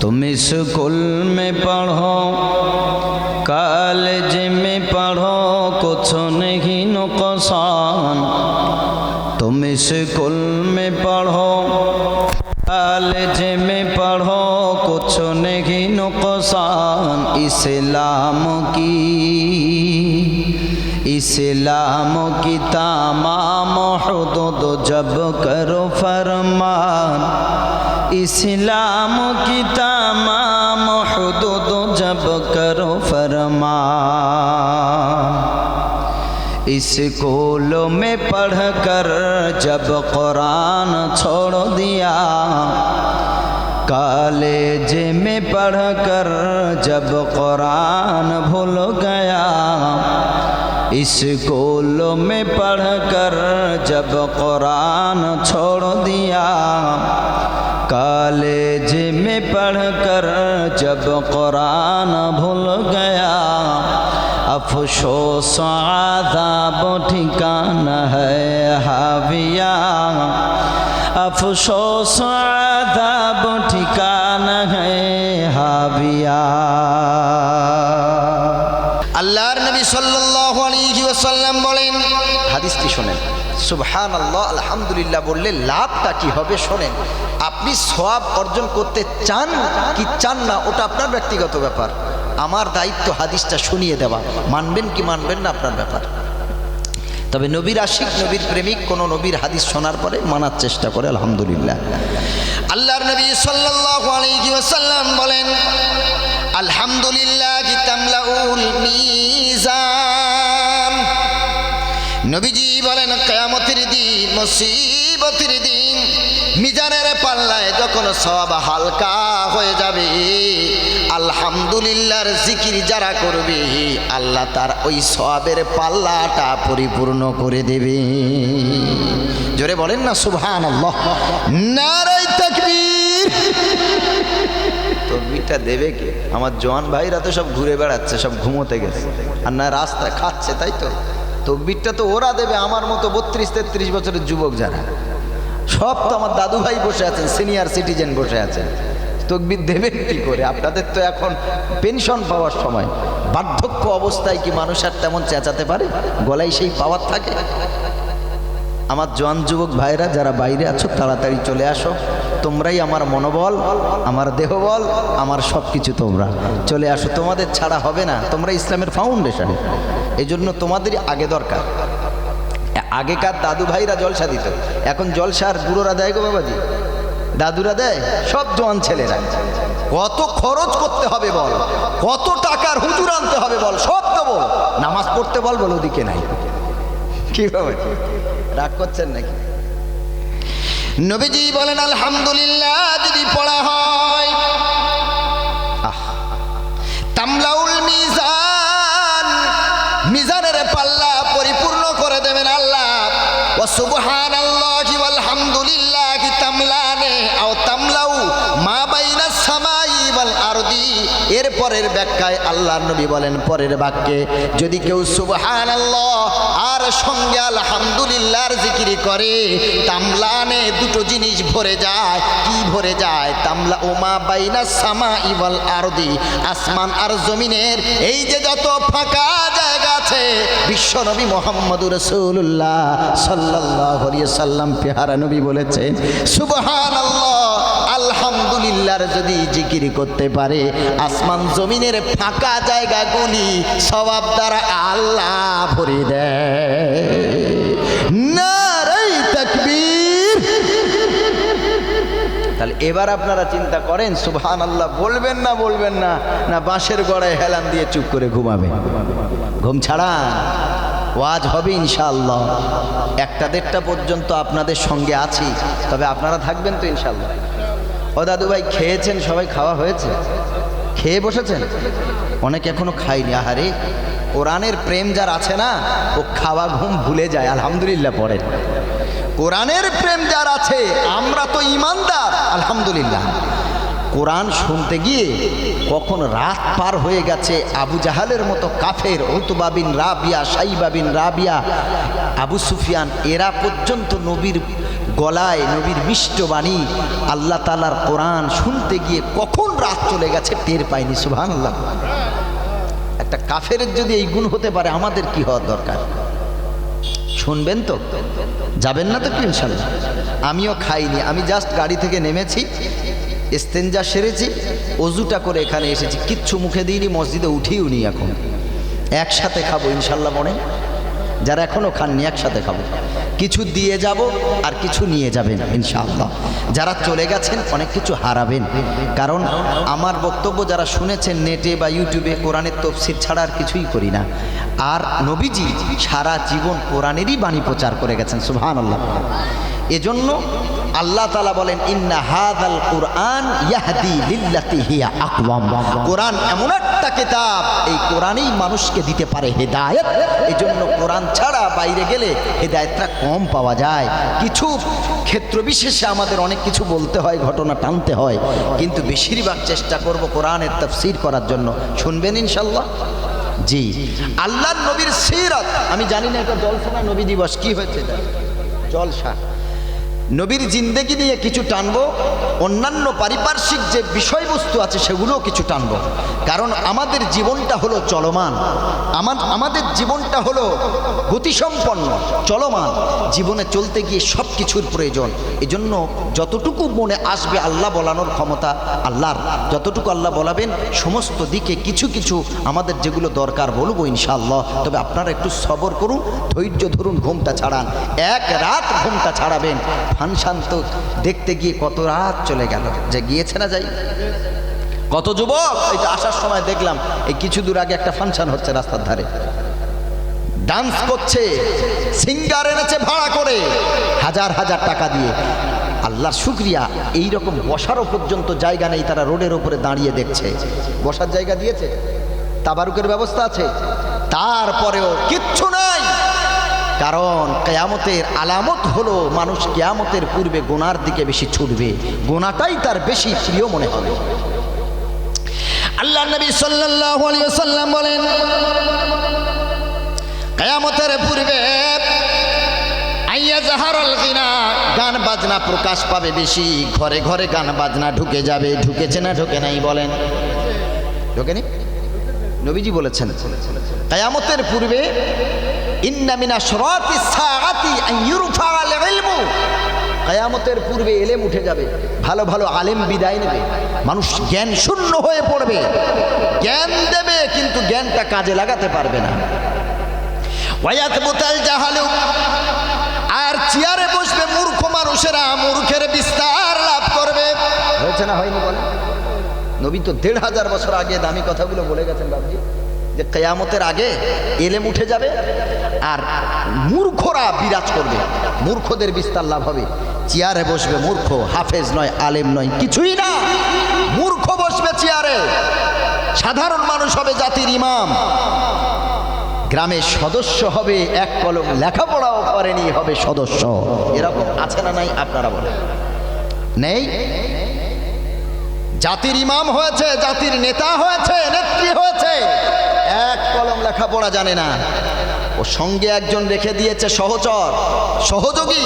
तुम स्कूल में पढ़ो कॉलेज में पढ़ो कुछ नहीं नुकसान तुम स्कूल में पढ़ो कॉलेज में पढ़ो कुछ नहीं नुकसान इस्लाम की इस्लाम की तमाम हदूद जब करो फरमान इस्लाम की स्कूलों में पढ़कर जब कुरान छोड़ दिया, कॉलेज में पढ़कर जब कुरान भूल गया स्कूलों में पढ़कर जब कुरान छोड़ दिया, कॉलेज में पढ़कर जब कुरान भूल गया। হসো সাদাব ঠিকানা হাবিয়া। আফসোস আদাব ঠিকানা হাবিয়া। আল্লাহর নবী সাল্লাল্লাহু আলাইহি ওয়াসাল্লাম বলেন, হাদিসটি শোনেন। সুবহান আল্লাহ আলহামদুলিল্লাহ বললে লাভটা কি হবে শোনেন। আপনি সওয়াব অর্জন করতে চান কি চান না, ওটা আপনার ব্যক্তিগত ব্যাপার। আমার দায়িত্ব হাদিসটা শুনিয়ে দেওয়া। মানবেন কি মানবেন না আপনার ব্যাপার। তবে নবীর আশিক, নবীর প্রেমিক, কোন নবীর হাদিস শোনার পরে মানার চেষ্টা করে, আলহামদুলিল্লাহ। আল্লাহর নবী ওয়াসাল্লাম বলেন, আলহামদুলিল্লাহ মিজান। নবীজি বলেন, কিয়ামতের দিন, মুসিবতের দিন, মিজানের পাল্লায় যখন সব হালকা হয়ে যাবে, আলহামদুলিল্লাহর জিকির যারা করবে, আল্লাহ তার ওই সবের পাল্লাটা পরিপূর্ণ করে দেবে। জোরে বলেন না আল্লাহ নারাই দেবে কে? আমার জোয়ান ভাইরা তো সব ঘুরে বেড়াচ্ছে, সব ঘুমোতে গেছে। আর না, রাস্তায় খাচ্ছে, তাই তো? তকবিরটা তো ওরা দেবে, আমার মতো বত্রিশ তেত্রিশ বছরের যুবক যারা। সব তো আমার দাদু ভাই বসে আছেন, সিনিয়র সিটিজেন বসে আছেন। তকবির দেবেন কি করে? আপনাদের তো এখন পেনশন পাওয়ার সময়। বার্ধক্য অবস্থায় কি মানুষ আর তেমন চেঁচাতে পারে? গলায় সেই পাওয়ার থাকে? আমার জোয়ান যুবক ভাইরা যারা বাইরে আছো, তাড়াতাড়ি চলে আসো। তোমরাই আমার মনোবল, আমার দেহবল, আমার সব কিছু তোমরা। চলে আসো, তোমাদের ছাড়া হবে না। তোমরা ইসলামের ফাউন্ডেশন এই জন্য তোমাদেরই আগে দরকার। আগেকার দাদু ভাইরা জলসা দিত। এখন জলসা আর বুড়োরা দেয় গো বাবাজি? দাদুরা দেয়? সব জোয়ান ছেলেরা। কত খরচ করতে হবে বল, কত টাকার হুজুর আনতে হবে বল, সব দেবো নামাজ পড়তে বল বল, ওদিকে নাই। কি বাবা রাগ করছেন নাকি? নবীজি বলেন, আলহামদুলিল্লাহ ব্যাখ্যায় আল্লাহর নবী বলেন পরের বাক্যে, যদি কেউ সুবহান আল্লাহ আর সঙ্গে আলহামদুলিল্লাহর জিকিরি করে, তামলানে দুটো জিনিস ভরে যায়। কি ভরে যায়? তামলা ওমা বাইনা সামা ইওয়াল আরদি, আসমান আর জমিনের এই যে যত ফাঁকা জায়গা আছে বিশ্বনবী মোহাম্মদ রসুল্লাহ সাল্লাহ সাল্লাম পেহারা নবী বলেছেন সুবহান আল্লাহ আলহামদুলিল্লাহর যদি জিকির করতে পারে, আসমান জমিনের ফাঁকা জায়গাগুলি সবাব দ্বারা আল্লাহ ভরে দেয়। তাহলে এবার আপনারা চিন্তা করেন সুবহান আল্লাহ বলবেন না বলবেন না না বাঁশের গড়ায় হেলান দিয়ে চুপ করে ঘুমাবে। ঘুম ছাড়া ওয়াজ হবে ইনশাআল্লাহ। একটা দেড়টা পর্যন্ত আপনাদের সঙ্গে আছি, তবে আপনারা থাকবেন তো ইনশাআল্লাহ। ও দাদু ভাই, খেয়েছেন? সবাই খাওয়া হয়েছে? খেয়ে বসেছেন? অনেক এখনও খাইনি আহারে, কোরআনের প্রেম যার আছে না, ও খাওয়া ঘুম ভুলে যায়। আলহামদুলিল্লাহ পড়ে কোরআনের প্রেম যার আছে, আমরা তো ইমানদার। আলহামদুলিল্লাহ। কোরআন শুনতে গিয়ে কখন রাত পার হয়ে গেছে, আবু জাহালের মতো কাফের বিন রাবিয়া, সাইবা বিন রাবিয়া, আবু সুফিয়ান, এরা পর্যন্ত নবীর গলায় নবীর মিষ্ট বাণী আল্লাহ তালার কোরআন শুনতে গিয়ে কখন রাত চলে গেছে টের পায়নি আল্লাহ একটা কাফের যদি এই গুণ হতে পারে, আমাদের কি হওয়ার দরকার? শুনবেন তো? যাবেন না তো কি আমিও খাইনি, আমি জাস্ট গাড়ি থেকে নেমেছি এস্তেঞ্জা সেরেছি, অজুটা করে এখানে এসেছি। কিচ্ছু মুখে দিইনি, মসজিদে উঠিও নি এখন। একসাথে খাব ইনশাল্লাহ মনে। যারা এখনও খাননি, একসাথে খাব। কিছু দিয়ে যাব আর কিছু নিয়ে যাবেন, ইনশাআল্লাহ। যারা চলে গেছেন, অনেক কিছু হারাবেন। কারণ আমার বক্তব্য যারা শুনেছেন নেটে বা ইউটিউবে কোরআনের তফসির ছাড়া আর কিছুই করি না। আর নবীজি সারা জীবন কোরআনেরই বাণী প্রচার করে গেছেন সুহান আল্লাহ এজন্য আল্লাহ তালা বলেন, ইন্না হাদাল কোরআন হিয়া কোরআন এমন একটা কিতাব, এই কোরআনই মানুষকে দিতে পারে হেদায়েত। এই জন্য কোরআন ছাড়া বাইরে গেলে হেদায়েতটা কম পাওয়া যায়। কিছু ক্ষেত্র বিশেষে আমাদের অনেক কিছু বলতে হয়, ঘটনা টানতে হয়। কিন্তু বেশিরভাগ চেষ্টা করব কোরআনের তফসির করার জন্য। শুনবেন ইনশাল্লাহ জি। আল্লাহ নবীর সিরাত। আমি জানি না এটা জলসা নবী দিবস, কি হয়েছে জলসা। নবীর জিন্দেগি নিয়ে কিছু টানব, অন্যান্য পারিপার্শ্বিক যে বিষয়বস্তু আছে সেগুলোও কিছু টানব। কারণ আমাদের জীবনটা হলো চলমান। আমার, আমাদের জীবনটা হলো গতিসম্পন্ন, চলমান। জীবনে চলতে গিয়ে সব কিছুর প্রয়োজন। এজন্য যতটুকু মনে আসবে আল্লাহ বলানোর ক্ষমতা আল্লাহর। যতটুকু আল্লাহ বলাবেন, সমস্ত দিকে কিছু কিছু আমাদের যেগুলো দরকার বলব ইনশাআল্লাহ। তবে আপনারা একটু সবর করুন, ধৈর্য ধরুন, ঘুমটা ছাড়ান। এক রাত ঘুমটা ছাড়াবেন। ফানসান তো দেখতে গিয়ে কত রাত চলে গেল। যে গিয়েছে না যাই? কত যুবক? এই আসার সময় দেখলাম, এই কিছু দূর আগে একটা ফাংশন হচ্ছে রাস্তার ধারে। ডান্স করছে, সিঙ্গার এনেছে ভাড়া করে, হাজার হাজার টাকা দিয়ে। আল্লাহ শুক্রিয়া এই রকম বসারও পর্যন্ত জায়গা নেই, তারা রোডের ওপরে দাঁড়িয়ে দেখছে। বসার জায়গা দিয়েছে? তাবারুকের ব্যবস্থা আছে? তারপরেও কারণ কেয়ামতের আলামত হলো মানুষ কেয়ামতের পূর্বে গোনার দিকে বেশি ছুটবে। গোনাটাই তার বেশি প্রিয় মনে হবে। আল্লাহ নবী সাল্লাল্লাহু আলাইহি ওয়াসাল্লাম বলেন, কিয়ামতের পূর্বে আইয়া জাহারাল গিনা, গান বাজনা প্রকাশ পাবে বেশি, ঘরে ঘরে গান বাজনা ঢুকে যাবে, ঢুকেছে না ঢুকে নাই বলেন। ঢোকেনি? নবীজি বলেছেন, কায়ামতের পূর্বে ইন্নামিনা সরাতি সাআতি আন ইউরফা আল কায়ামতের পূর্বে এলেম উঠে যাবে, ভালো ভালো আলেম বিদায় নেবে, মানুষ জ্ঞান শূন্য হয়ে পড়বে। জ্ঞান দেবে, কিন্তু জ্ঞানটা কাজে লাগাতে পারবে না। ওয়ায়াতবুতাল জাহালু, আর চেয়ারে বসবে মূর্খ মানুষেরা, মূর্খের বিস্তার লাভ করবে। হয়েছে না হয়নি বলে? নবী তো দেড় হাজার বছর আগে দামি কথাগুলো বলে গেছেন বাবজি, যে কেয়ামতের আগে এলেম উঠে যাবে। আর মূর্খরা বিরাজ করবে। মূর্খদের বিস্তার লাভ হবে। চেয়ারে বসবে মূর্খ, হাফেজ নয়, আলেম নয়, কিছুই না। মূর্খ বসবে চেয়ারে। সাধারণ মানুষ হবে জাতির ইমাম। গ্রামের সদস্য হবে এক কলম, লেখাপড়াও করেনি, হবে সদস্য। এরকম আছে না নাই, আপনারা বলেন। নেই? জাতির ইমাম হয়েছে, জাতির নেতা হয়েছে, নেত্রী হয়েছে। এক কলম লেখাপড়া জানে না। ও সঙ্গে একজন রেখে দিয়েছে সহচর। সহযোগী।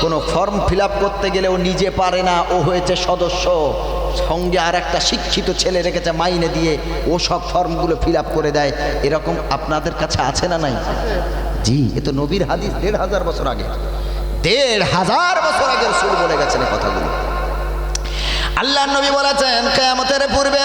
কোনো ফর্ম ফিল করতে গেলে ও নিজে পারে না, ও হয়েছে সদস্য। সঙ্গে আর একটা শিক্ষিত ছেলে রেখেছে মাইনে দিয়ে, ও সব ফর্মগুলো ফিল করে দেয়। এরকম আপনাদের কাছে আছে না নাই? জি, এ তো নবীর হাদিস দেড় হাজার বছর আগে। দেড় হাজার বছর আগে শুরু বলে গেছেন কথাগুলো। আল্লাহ নবী বলেছেন, কিয়ামতের পূর্বে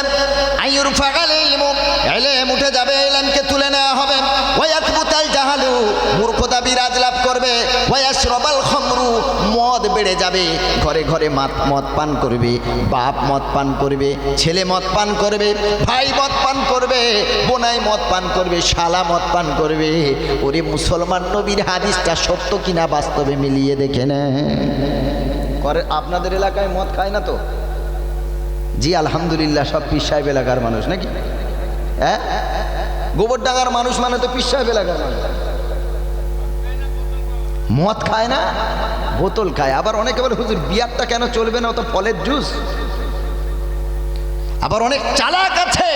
আইয়ুর ফাগাল ইলমু ইলম উঠে যাবে ইলমকে তুলে নেওয়া হবে। ওয়ায়াতবুতাল জাহালু, মূর্খতা বিরাজ লাভ করবে। ওয়ায়াশরাবাল খামরু, মদ বেড়ে যাবে। ঘরে ঘরে মাত মদ পান করবে, বাপ মদ পান করবে, ছেলে মদ পান করবে, ভাই মদ পান করবে, বোনাই মদ পান করবে, শালা মদ পান করবে। ওরে মুসলমান নবীর হাদিসটা সত্য কিনা বাস্তবে মিলিয়ে দেখে না করে আপনাদের এলাকায় মদ খায় না তো? জি, আলহামদুলিল্লাহ, সব পীর সাহেব এলাকার মানুষ, নাকি? হ্যাঁ? গোবরডাঙ্গার মানুষ মানে তো পীর সাহেব এলাকার মানুষ। মদ খায় না, বোতল খায়। আবার অনেকে বলে হুজুর, বিয়ারটা কেন চলবে না? ও তো ফলের জুস। আবার অনেক চালাক আছে।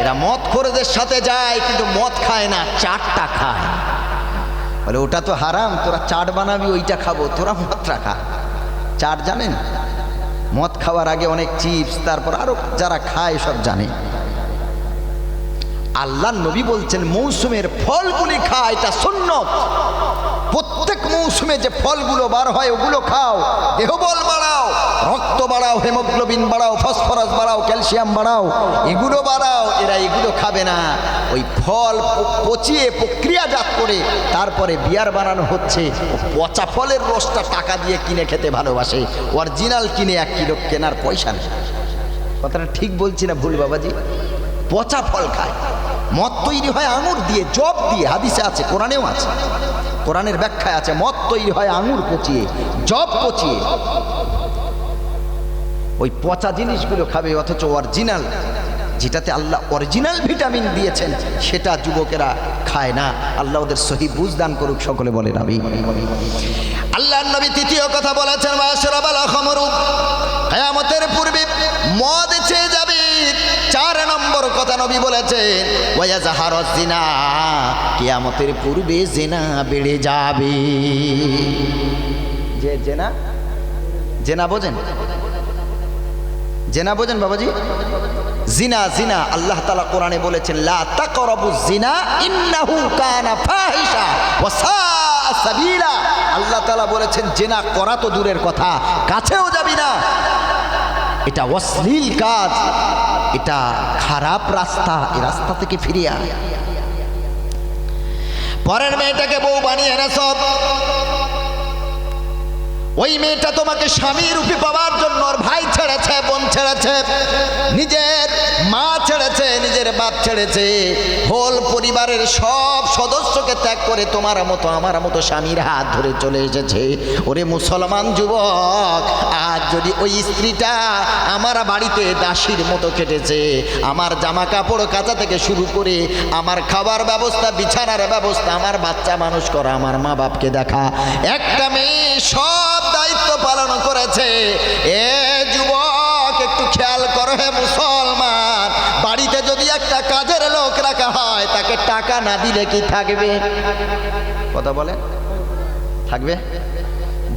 এরা মদ খোরদের সাথে যায়, কিন্তু মদ খায় না, চাটটা খায়। বলে, ওটা তো হারাম, তোরা চাট বানাবি, ওইটা খাব, তোরা মদটা খা চাট জানেন? মদ খাওয়ার আগে অনেক চিপস, তারপর আরও যারা খায় সব জানে। আল্লাহ নবী বলছেন, মৌসুমের ফলগুলি খায় তা সুন্নত। প্রত্যেক মৌসুমে যে ফলগুলো বার হয়, ওগুলো খাও। দেহবল বাড়াও, রক্ত বাড়াও, হেমোগ্লোবিন বাড়াও, ফসফরাস বাড়াও, ক্যালসিয়াম বাড়াও, এগুলো বাড়াও, এরা এগুলো খাবে না। ওই ফল পচিয়ে প্রক্রিয়াজাত করে তারপরে বিয়ার বানানো হচ্ছে। পচা ফলের রসটা টাকা দিয়ে কিনে খেতে ভালোবাসে। অরিজিনাল কিনে এক কিলো কেনার পয়সা নেই। কথাটা ঠিক বলছি না ভুল, বাবাজি? পচা ফল খায়। মদ তৈরি হয় আঙুর দিয়ে, জব দিয়ে, হাদিসে আছে, কোরআনেও আছে। কোরআনের ব্যাখ্যায় আছে, মদ তৈরি হয় আঙুর পচিয়ে, জব পচিয়ে। ওই পচা জিনিসগুলো খাবে, অথচ অরিজিনাল, যেটাতে আল্লাহ অরিজিনাল ভিটামিন দিয়েছেন, সেটা যুবকেরা খায় না। আল্লাহ ওদের সহি বুঝদান করুক, সকলে বলেন আমি আল্লাহ নবী তৃতীয় কথা বলেছেন মাশরাবাল পূর্বে মদ চেয়ে যাবে, চার নম্বর কথা নবী বলেছেন কিয়ামতের পূর্বে জেনা বেড়ে যাবে। যে জেনা? জেনা বোঝেন? জেনা বোঝেন বাবাজি? জিনা জিনা, আল্লাহ তালা কোরআনে বলেছেন আল্লাহ তালা বলেছেন, জেনা করা তো দূরের কথা, কাছেও যাবি না। এটা অশ্লীল কাজ। এটা খারাপ রাস্তা এই রাস্তা থেকে ফিরিয়া পরের মেয়েটাকে বউ বানিয়ে সব। ওই মেয়েটা তোমাকে স্বামী রূপে পাওয়ার জন্য ওর ভাই ছেড়েছে, বোন ছেড়েছে, নিজের মা ছেড়েছে, নিজের বাপ ছেড়েছে। হোল পরিবারের সব সদস্যকে ত্যাগ করে তোমার মতো, আমার মতো স্বামীর হাত ধরে চলে এসেছে। ওরে মুসলমান যুবক, আজ যদি ওই স্ত্রীটা আমার বাড়িতে দাসীর মতো কেটেছে, আমার জামা কাপড় কাচা থেকে শুরু করে আমার খাবার ব্যবস্থা, বিছানার ব্যবস্থা, আমার বাচ্চা মানুষ করা, আমার মা বাপকে দেখা। একটা মেয়ে সব পালন করেছে। এ যুবক, একটু খেয়াল করো হে মুসলমান। বাড়িতে যদি একটা কাজের লোক রাখা হয়, তাকে টাকা না দিলে কি থাকবে? কথা বলে থাকবে?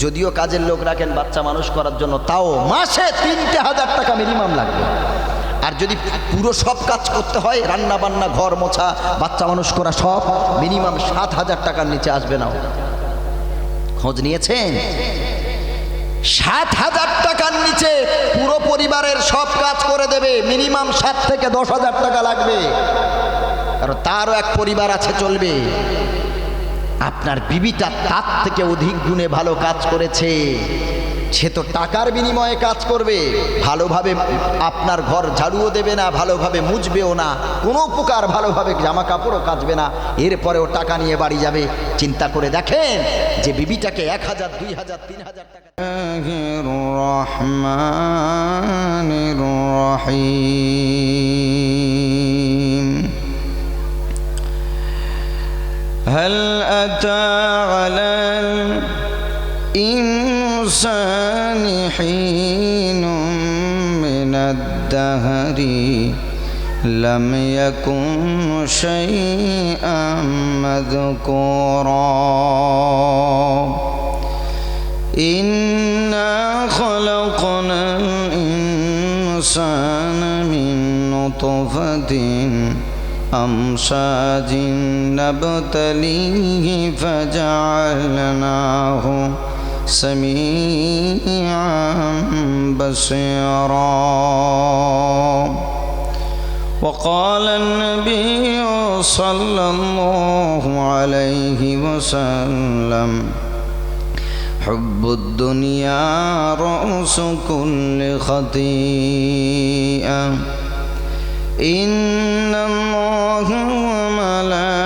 যদিও কাজের লোক রাখেন, বাচ্চা মানুষ করার জন্য, তাও মাসে তিনটে হাজার টাকা মিনিমাম লাগবে। আর যদি পুরো সব কাজ করতে হয় রান্না বান্না ঘর মোছা, বাচ্চা মানুষ করা সব মিনিমাম সাত হাজার টাকার নিচে আসবে না। খোঁজ নিয়েছেন? সাত হাজার টাকার নিচে পুরো পরিবারের সব কাজ করে দেবে। মিনিমাম সাত থেকে দশ হাজার টাকা লাগবে। কারণ তারও এক পরিবার আছে, চলবে। আপনার বিবিটা তার থেকে অধিক গুণে ভালো কাজ করেছে। সে তো টাকার বিনিময়ে কাজ করবে ভালোভাবে আপনার ঘর ঝাড়ুও দেবে না ভালোভাবে মুছবেও না কোনো প্রকার ভালোভাবে জামা কাপড়ও কাচবে না এরপরেও টাকা নিয়ে বাড়ি যাবে চিন্তা করে দেখেন যে বিবিটাকে এক হাজার দুই হাজার তিন হাজার টাকা الرحمن الرحيم هل أتى على الإنسان حين من الدهر لم يكن شيئا مذكورا. إنا خلقنا الإنسان من نطفة أمشاج نبتليه فجعلناه سميعا بصيرا. وقال النبي صلى الله عليه وسلم حب الدنيا رأس كل خطيئة. إن الله وملائكته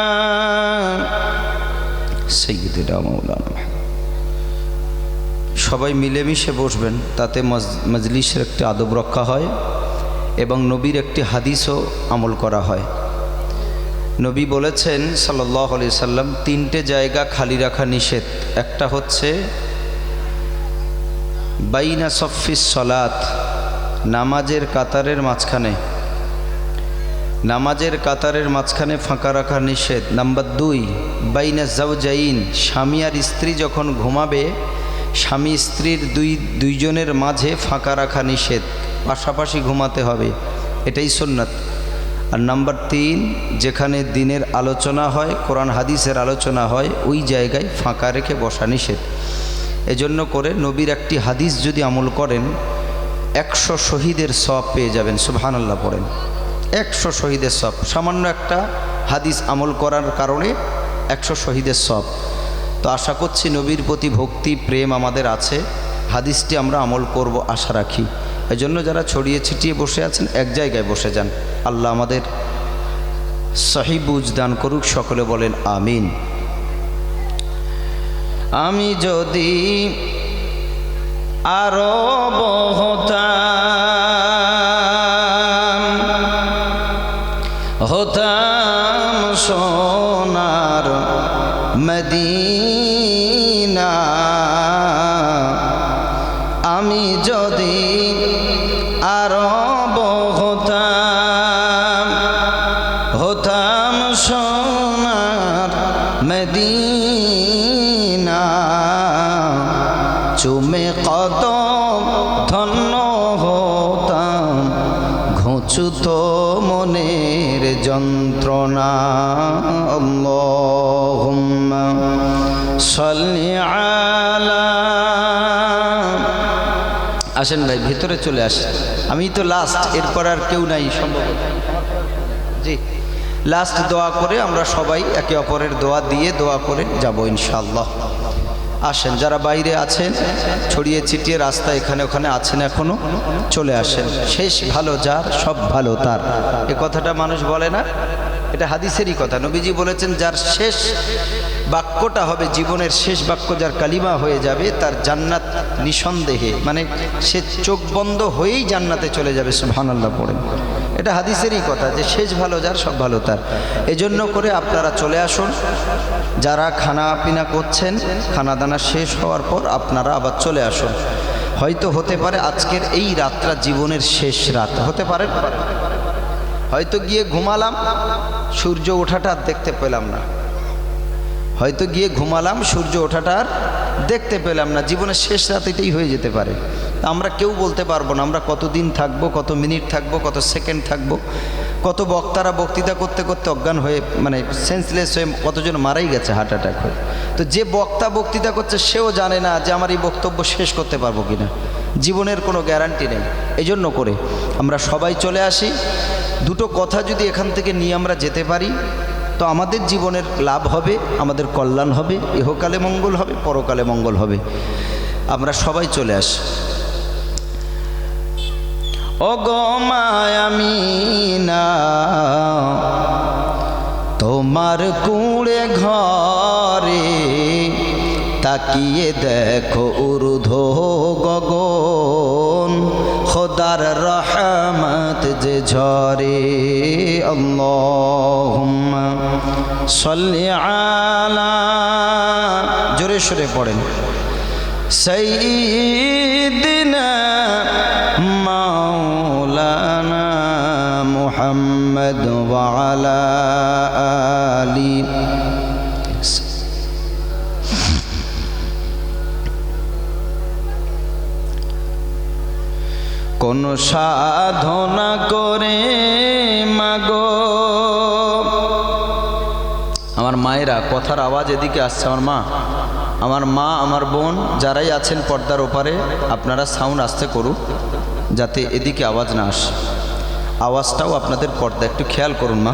মৌলানা সবাই মিলেমিশে বসবেন, তাতে মজলিসের একটি আদব রক্ষা হয় এবং নবীর একটি হাদিসও আমল করা হয়। নবী বলেছেন সাল্লাহ আলি সাল্লাম, তিনটে জায়গা খালি রাখা নিষেধ। একটা হচ্ছে, বাইনা সফিস সলাত, নামাজের কাতারের মাঝখানে। নামাজের কাতারের মাঝখানে ফাঁকা রাখা নিষেধ। নাম্বার দুই, বাইনা জাউজাইন স্বামী আর স্ত্রী যখন ঘুমাবে, স্বামী স্ত্রীর দুই, দুইজনের মাঝে ফাঁকা রাখা নিষেধ। পাশাপাশি ঘুমাতে হবে, এটাই সুন্নাত। আর নাম্বার তিন, যেখানে দিনের আলোচনা হয়, কোরআন হাদিসের আলোচনা হয়, ওই জায়গায় ফাঁকা রেখে বসা নিষেধ। এজন্য করে নবীর একটি হাদিস যদি আমল করেন, একশো শহীদের সব পেয়ে যাবেন, সুবহানাল্লাহ পড়েন। একশো শহীদের সব। সামান্য একটা হাদিস আমল করার কারণে একশো শহীদের সব। তো আশা করছি নবীর প্রতি ভক্তি, প্রেম আমাদের আছে। হাদিসটি আমরা আমল করব আশা রাখি। এজন্য যারা ছড়িয়ে ছিটিয়ে বসে আছেন, এক জায়গায় বসে যান। আল্লাহ আমাদের সহি বুঝ দান করুক, সকলে বলেন আমিন। আমি যদি আরও হতাম मदी আসেন ভাই ভেতরে চলে আসেন। আমি তো লাস্ট এরপর আর কেউ নাই, সম্ভব জি লাস্ট দোয়া করে আমরা সবাই একে অপরের দোয়া দিয়ে দোয়া করে যাব ইনশাল্লাহ আসেন, যারা বাইরে আছেন, ছড়িয়ে ছিটিয়ে রাস্তা এখানে ওখানে আছেন এখনও, চলে আসেন। শেষ ভালো যার, সব ভালো তার। এ কথাটা মানুষ বলে না, এটা হাদিসেরই কথা। নবীজি বলেছেন, যার শেষ বাক্যটা হবে জীবনের শেষ বাক্য যার কালিমা হয়ে যাবে, তার জান্নাত নিঃসন্দেহে মানে সে চোখ বন্ধ হয়েই জান্নাতে চলে যাবে, সুবহানাল্লাহ পড়েন এটা হাদিসেরই কথা যে শেষ ভালো যার, সব ভালো তার। এজন্য করে আপনারা চলে আসুন। যারা খানা পিনা করছেন, খানা দানা শেষ হওয়ার পর আপনারা আবার চলে আসুন। হয়তো হতে পারে আজকের এই রাতটা জীবনের শেষ রাত। হতে পারে? হয়তো গিয়ে ঘুমালাম, সূর্য ওঠাটা দেখতে পেলাম না। হয়তো গিয়ে ঘুমালাম, সূর্য ওঠাটা আর দেখতে পেলাম না। জীবনের শেষ রাত এটাই হয়ে যেতে পারে। আমরা কেউ বলতে পারব না, আমরা কত দিন থাকব, কত মিনিট থাকব, কত সেকেন্ড থাকব, কত বক্তারা বক্তৃতা করতে করতে অজ্ঞান হয়ে মানে সেন্সলেস হয়ে কতজন মারাই গেছে হার্ট অ্যাটাক হয়ে। তো যে বক্তা বক্তৃতা করছে সেও জানে না যে আমার এই বক্তব্য শেষ করতে পারব কিনা। জীবনের কোনো গ্যারান্টি নেই। এই জন্য করে আমরা সবাই চলে আসি। দুটো কথা যদি এখান থেকে নিয়ে আমরা যেতে পারি তো আমাদের জীবনের লাভ হবে, আমাদের কল্যাণ হবে, ইহকালে মঙ্গল হবে, পরকালে মঙ্গল হবে। আমরা সবাই চলে আসি। ও গো মায়ামিনা তোমার কুড়ে ঘরে তাকিয়ে দেখো উর্ধ গগন। খোদার রহমত যে ঝরে আল্লাহুম্মা জোরে সরে পড়েন। সঈদিনা মাওলানা মুহাম্মদ আলি কোন সাধনা করে মাগো? আমার মায়েরা কথার আওয়াজ এদিকে আসছে, আমার মা। আমার মা, আমার বোন যারাই আছেন পর্দার ওপারে, আপনারা সাউন্ড আসতে করুন, যাতে এদিকে আওয়াজ না আসে। আওয়াজটাও আপনাদের পর্দা একটু খেয়াল করুন, মা।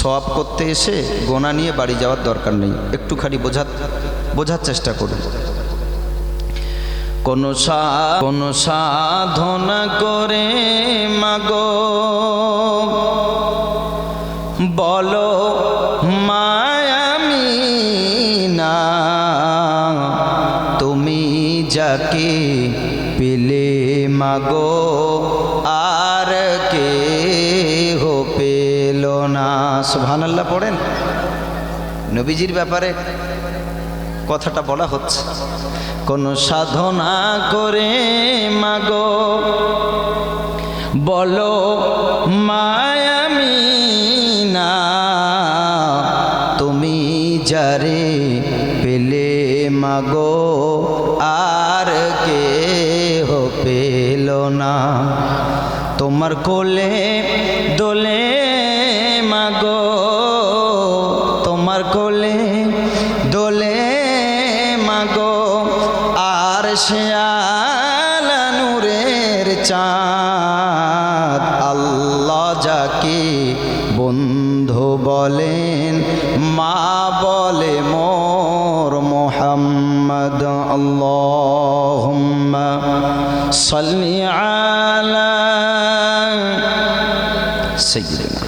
সব করতে এসে গোনা নিয়ে বাড়ি যাওয়ার দরকার নেই। একটুখানি বোঝার বোঝার চেষ্টা করুন। কোন সা, কোন সাধনা করে মাগো। বলো মায়ামি না তুমি যাকে পেলে মাগো, আর কে হো পেল না। সুবহানাল্লাহ পড়েন। নবীজির ব্যাপারে কথাটা বলা হচ্ছে। কোন সাধনা করে মাগো, বলো মায়ামি না তুমি যারে পেলে মাগো, আর কে হো পেল না। তোমার কোলে দোলে সাল্লি আলা সাইয়্যিদিনা।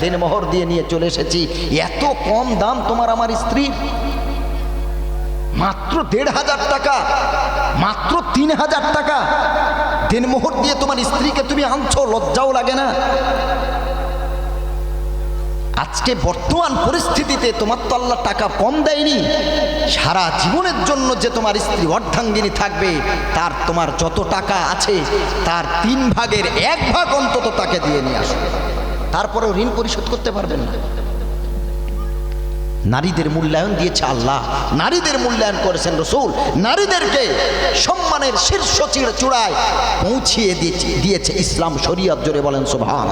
দিন মোহর দিয়ে নিয়ে চলে এসেছি। এত কম দাম তোমার আমার স্ত্রী মাত্র দেড় হাজার টাকা, মাত্র তিন হাজার টাকা। দিন মোহর দিয়ে তোমার স্ত্রীকে তুমি আনছো, লজ্জাও লাগে না। আজকে বর্তমান পরিস্থিতিতে তোমার তো আল্লাহ টাকা কম দেয়নি। সারা জীবনের জন্য যে তোমার স্ত্রী অর্ধাঙ্গিনী থাকবে, তার তোমার যত টাকা আছে, তার তিন ভাগের এক ভাগ অন্তত তাকে দিয়ে নিয়ে আসবে তারপরেও ঋণ পরিশোধ করতে পারবেন না। নারীদের মূল্যায়ন দিয়েছে আল্লাহ। নারীদের মূল্যায়ন করেছেন রসুল। নারীদেরকে সম্মানের শীর্ষ চিড় চূড়ায় পৌঁছিয়ে দিয়েছে- ইসলাম শরীয়ত, জোরে বলেন সুবহান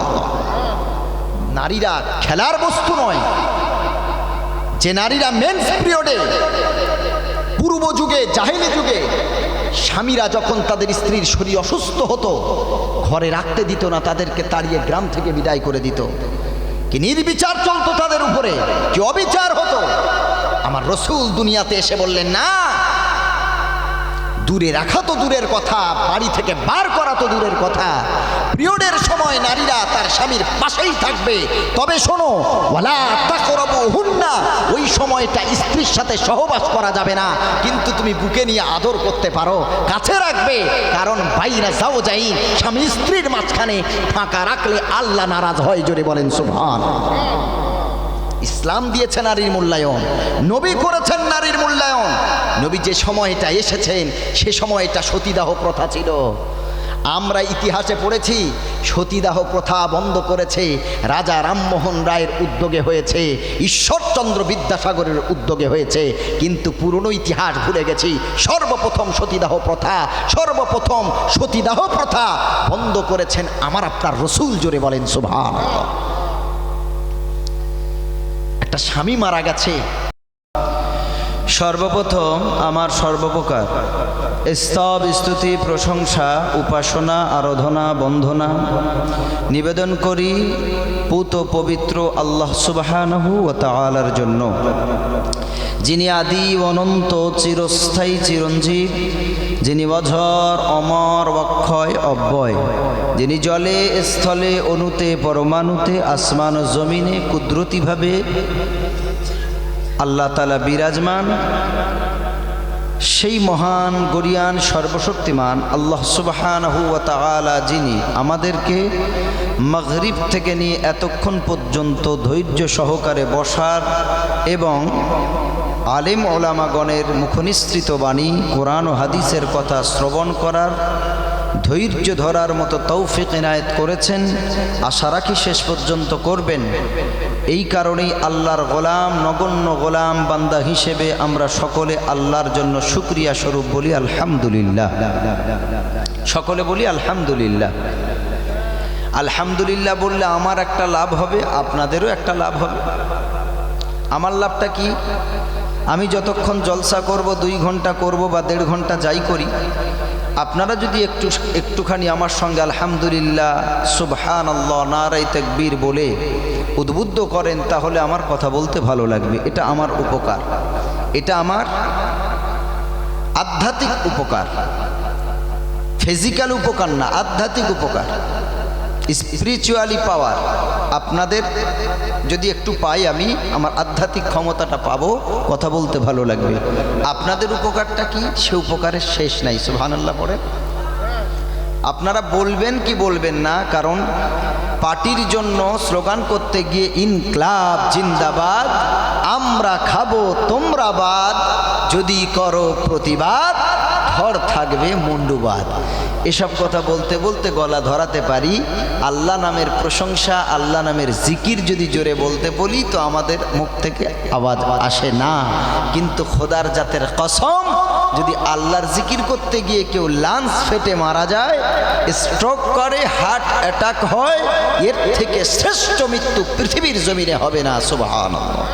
নারীরা খেলার বস্তু নয়। যে নারীরা মেন্স পিরিয়ডে পূর্ব যুগে, জাহেলি যুগে, স্বামীরা যখন তাদের স্ত্রীর শরীর অসুস্থ হতো, ঘরে রাখতে দিত না, তাদেরকে তাড়িয়ে গ্রাম থেকে বিদায় করে দিত। কি নির্বিচার চলতো তাদের উপরে? কি অবিচার হতো? আমার রসুল দুনিয়াতে এসে বললেন না দূরে রাখা তো দূরের কথা, বাড়ি থেকে বার করা তো দূরের কথা। পিরিয়ডের সময় নারীরা তার স্বামীর পাশেই থাকবে। তবে শোনো, ওয়ালা তাকরাবু হুন্না, ওই সময়টা স্ত্রীর সাথে সহবাস করা যাবে না। কিন্তু তুমি বুকে নিয়ে আদর করতে পারো, কাছে রাখবে। কারণ বাইরা যাও যাই স্বামী স্ত্রীর মাঝখানে ফাঁকা রাখলে আল্লাহ নারাজ হয়, জোরে বলেন সুবহান। ইসলাম দিয়েছে নারীর মূল্যায়ন, নবী করেছেন নারীর মূল্যায়ন। নবী যে সময়টা এসেছেন, সে সময়টা সতীদাহ প্রথা ছিল। আমরা ইতিহাসে পড়েছি, সতীদাহ প্রথা বন্ধ করেছে, রাজা রামমোহন রায়ের উদ্যোগে হয়েছে, ঈশ্বরচন্দ্র বিদ্যাসাগরের উদ্যোগে হয়েছে। কিন্তু পুরনো ইতিহাস ভুলে গেছি, সর্বপ্রথম সতীদাহ প্রথা, সর্বপ্রথম সতীদাহ প্রথা বন্ধ করেছেন আমার আপনার রসুল জোরে বলেন সুভান একটা স্বামী মারা গেছে। সর্বপ্রথম আমার সর্বপ্রকার স্তব, স্তুতি, প্রশংসা, উপাসনা, আরাধনা বন্ধনা নিবেদন করি পুত পবিত্র আল্লাহ সুবাহানহু ও তালার জন্য। যিনি আদি অনন্ত, চিরস্থায়ী, চিরঞ্জীব যিনি অঝর অমর, অক্ষয়, অব্যয়। যিনি জলে, স্থলে, অনুতে, পরমাণুতে, আসমান ও জমিনে কুদরতিভাবে আল্লাহ তালা বিরাজমান, সেই মহান, গরিয়ান, সর্বশক্তিমান আল্লাহ সুবাহানহু তাআলা যিনি আমাদেরকে মগরিব থেকে নিয়ে এতক্ষণ পর্যন্ত ধৈর্য সহকারে বসার এবং আলেম ওলামাগণের মুখনিসৃত বাণী, কোরআন ও হাদিসের কথা শ্রবণ করার, ধৈর্য ধরার মতো তৌফিক এনায়েত করেছেন। আশা রাখি শেষ পর্যন্ত করবেন। এই কারণেই আল্লাহর গোলাম, নগণ্য গোলাম বান্দা হিসেবে আমরা সকলে আল্লাহর জন্য শুক্রিয়া স্বরূপ বলি আলহামদুলিল্লাহ। সকলে বলি আলহামদুলিল্লাহ। আলহামদুলিল্লাহ বললে আমার একটা লাভ হবে, আপনাদেরও একটা লাভ হবে। আমার লাভটা কি? আমি যতক্ষণ জলসা করব, দুই ঘণ্টা করব বা দেড় ঘণ্টা যাই করি, আপনারা যদি একটু, একটুখানি আমার সঙ্গে আলহামদুলিল্লাহ সুবহান আল্লাহ নারাই তেকবীর বলে উদ্বুদ্ধ করেন, তাহলে আমার কথা বলতে ভালো লাগবে। এটা আমার উপকার। এটা আমার আধ্যাত্মিক উপকার। ফিজিক্যাল উপকার না, আধ্যাত্মিক উপকার। Spiritually power. আপনাদের যদি একটু পাই আমি, আমার আধ্যাত্মিক ক্ষমতাটা পাবো, কথা বলতে ভালো লাগবে। আপনাদের উপকারটা কি? সে উপকারের শেষ নাই সুহান আল্লাহ পড়ে। আপনারা বলবেন কি বলবেন না, কারণ পার্টির জন্য স্লোগান করতে গিয়ে, ইনক্লাব, জিন্দাবাদ, আমরা খাব, তোমরা বাদ, যদি করো প্রতিবাদ, ধর থাকবে মুন্ডুবাদ। এসব কথা বলতে বলতে গলা ধরাতে পারি। আল্লাহ নামের প্রশংসা, আল্লাহ নামের জিকির যদি জোরে বলতে বলি, তো আমাদের মুখ থেকে আওয়াজ আসে না। কিন্তু খোদার জাতের কসম, যদি আল্লাহর জিকির করতে গিয়ে কেউ লাঞ্চ ফেটে মারা যায় স্ট্রোক করে হার্ট অ্যাটাক হয়, এর থেকে শ্রেষ্ঠ মৃত্যু পৃথিবীর জমিনে হবে না, সুবহানাল্লাহ।